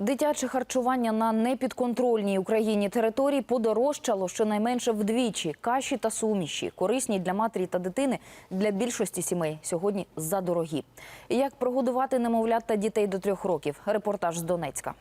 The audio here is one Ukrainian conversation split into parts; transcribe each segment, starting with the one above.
Дитяче харчування на непідконтрольній Україні території подорожчало щонайменше вдвічі. Каші та суміші, корисні для матері та дитини, для більшості сімей сьогодні задорогі. Як прогодувати немовлят та дітей до трьох років? Репортаж з Донецька.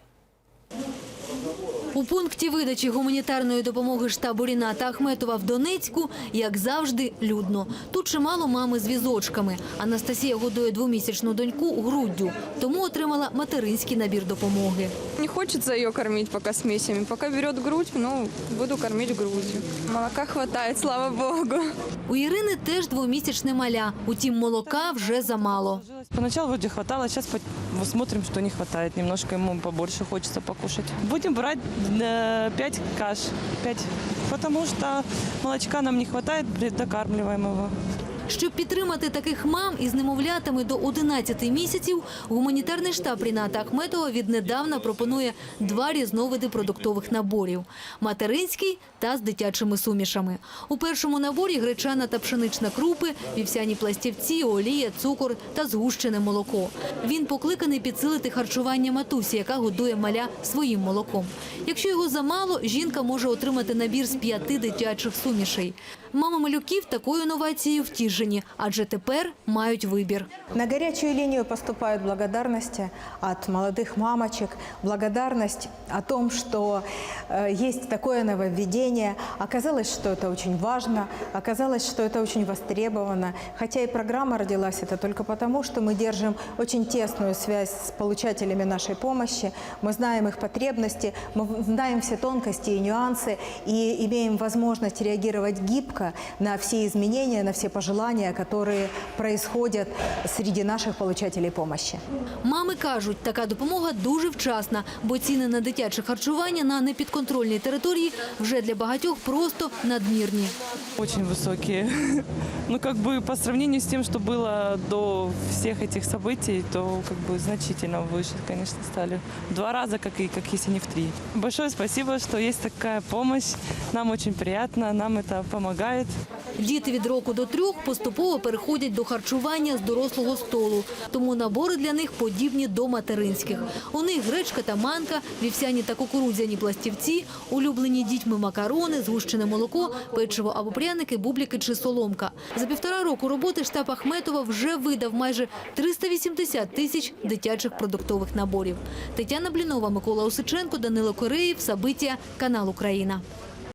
У пункті видачі гуманітарної допомоги штабу Ріната Ахметова в Донецьку, як завжди, людно. Тут чимало мами з візочками. Анастасія годує двомісячну доньку груддю, тому отримала материнський набір допомоги. Не хочется ее кормить пока смесями. Пока берет грудь, ну, буду кормить грудью. Молока хватает, слава богу. У Ірини теж двомісячне маля, утім молока вже замало. Поначалу вроде хватало, сейчас по- смотрим, что не хватает. Немножко ему побольше хочется покушать. Будем брать 5 каш. 5. Потому что молочка нам не хватает, при- докармливаем его. Щоб підтримати таких мам із немовлятами до 11 місяців, гуманітарний штаб Ріната Ахметова віднедавна пропонує два різновиди продуктових наборів – материнський та з дитячими сумішами. У першому наборі гречана та пшенична крупи, вівсяні пластівці, олія, цукор та згущене молоко. Він покликаний підсилити харчування матусі, яка годує маля своїм молоком. Якщо його замало, жінка може отримати набір з п'яти дитячих сумішей. Мами малюків такою інновацією втішені, адже тепер мають вибір. На горячую линию поступают благодарности от молодых мамочек, благодарность о том, что э, есть такое нововведение. Оказалось, что это очень важно, оказалось, что это очень востребовано. Хотя и программа родилась это только потому, что мы держим очень тесную связь с получателями нашей помощи, мы знаем их потребности, мы знаем все тонкости и нюансы и имеем возможность реагировать гибко на все изменения, на все пожелания, которые происходят среди наших получателей помощи. Мами кажуть, така допомога дуже вчасна, бо ціни на дитяче харчування на непідконтрольній території вже для багатьох просто надмірні. Очень высокие. Ну, как бы по сравнению с тем, что было до всех этих событий, то как бы значительно выше, конечно, стали. В два раза, как и как если не в три. Большое спасибо, что есть такая помощь. Нам очень приятно, нам это помогает. Діти від року до трьох поступово переходять до харчування з дорослого столу, тому набори для них подібні до материнських. У них гречка та манка, вівсяні та кукурудзяні пластівці, улюблені дітьми макарони, згущене молоко, печиво або пряники, бубліки чи соломка. За півтора року роботи штаб Ахметова вже видав майже 380 тисяч дитячих продуктових наборів. Тетяна Блінова, Микола Осиченко, Данило Кореєв, Сабиття, канал Україна.